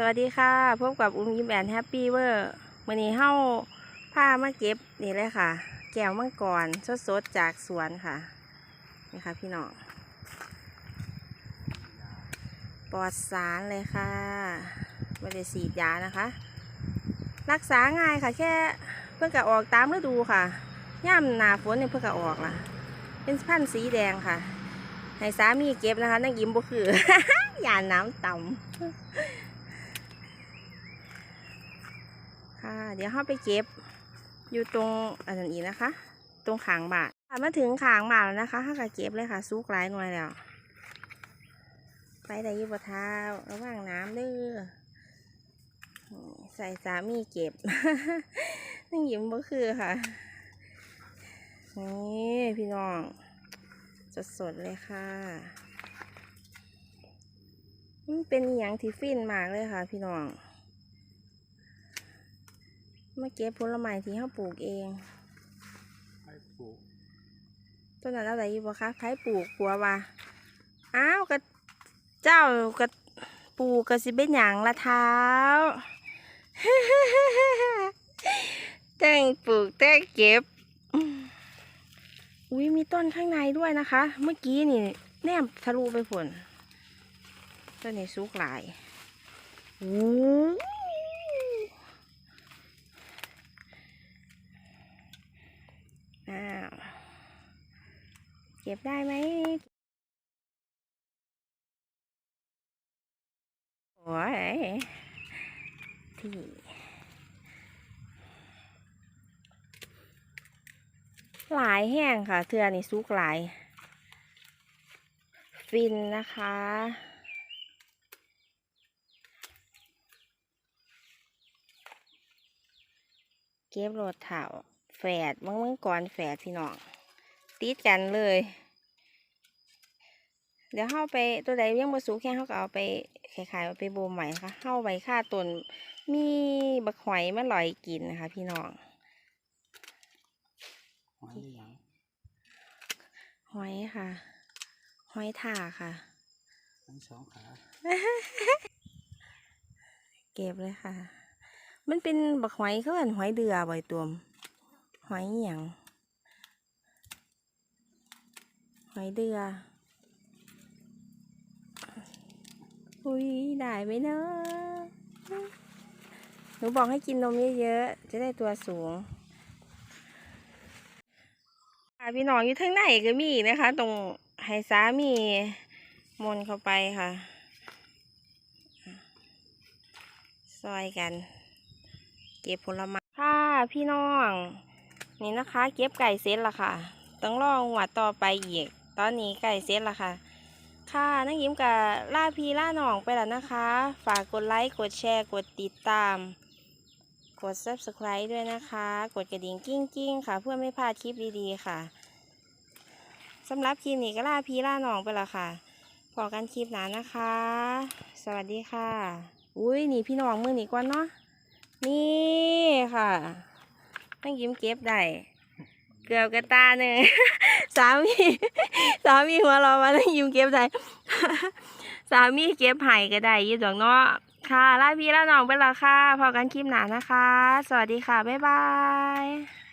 สวัสดีค่ะพบกับอุ้มยิ้มแอนแฮปปี้เวอร์มื่อนี้เฮาผ้ามาเก็บนี่เลยค่ะ แก้วมังกรสดๆจากสวนค่ะนี่ค่ะพี่น้องปลอดสารเลยค่ะไม่ได้สีดยานะคะ รักษาง่ายค่ะ แค่เพื่อกะออกตามฤดูค่ะย่ำหนาฝนเนี่ยเพื่อกะออกล่ะ เป็นพันธุ์สีแดงค่ะให้สามีเก็บนะคะนั่งยิ้มบ่คืออย่าน้ำต่ำ ค่ะ เดี๋ยวเราไปเก็บ อยู่ตรงอันนั้นอีกนะคะ ตรงขางบาทมาถึงขางบาทแล้วนะคะห้าก็เก็บเลยค่ะซุกหลายหน่วยแล้ว ไปได้ยี่บเท้าระว่างน้ำเด้อใส่สามีเก็บนั่งยิ้มบ่คือค่ะ นี่พี่น้อง สดๆเลยค่ะมันเป็นอย่างที่ฟินมากเลยค่ะ พี่น้อง มาเก็บผลไม้ที่เขาปลูกเองให้ปลูกต้นนั้นอะไรอยู่บ่คะใครปลูกปัวว่าอ้าวกะเจ้ากะปลูกกะสิเป็นหยังละเท้าแต่งปลูกแต่งเก็บอืมอุ้ยมีต้นข้างในด้วยนะคะ เมื่อกี้นี่แนมทะลุไปผลต้นนี้สุกหลายอู้อ้าวเก็บได้ไหมโอ้ยที่หลายแห้งค่ะ เทือนี่ซุกหลาย ฟินนะคะเก็บโรดเถาแฝดมังมังกรแฝดพี่น้อง ติดกันเลย เดี๋ยวเข้าไปตัวใดยังบ่สุกแค่เขาก็เอาไปขายๆเอาไปโบมใหม่นะคะเข้าไปค่าต้นมีบักหอยมาลอยกินนะคะ พี่น้องหอยได้หยังหอยค่ะ หอยถากค่ะทั้งสองขาเก็บเลยค่ะ มันเป็นบักหอยเขาเอิ้นหอยเดือบ่อยตัวมหอยอหย่างหอยเดือ อุ้ยได้ไหมเนอะหนูบอกให้กินนมเยอะๆ จะได้ตัวสูงพี่น้องอยู่ทางไหนก็มีนะคะ ตรงไฮซามีมนเข้าไปค่ะซอยกัน เก็บผลไม้ค่ะพี่น้อง นี่นะคะ เก็บไก่เสร็จและค่ะ ต้องรอหวัดต่อไปอีก ตอนนี้ไก่เสร็จและค่ะ ค่ะนักยิ้มกับล่าพีล่าหนองไปแล้วนะคะ ฝากกดไลค์กดแชร์กดติดตาม กด subscribe ด้วยนะคะ กดกระดิ่งกิ้งกิ้งค่ะ เพื่อไม่พลาดคลิปดีๆค่ะสำหรับคลิปนี้ก็ล่าพีล่าหนองไปแล้วค่ะพอกันคลิปหน้านะคะ สวัสดีค่ะ อุ้ยนี่พี่น้องมือนี่ก่อนเนาะนี่ค่ะตั้งยิ้มเก็บได้ เกือบกระตาเนยสามีสามีหัวเราะมาแล้วยิ้มเก็บใจสามีเก็บไห่ก็ได้ยี่ดอกเนาะค่ะลาพี่ลาน้องไปแล้วค่ะพอกันคลิปหนานะคะ สวัสดีค่ะ บ๊ายบาย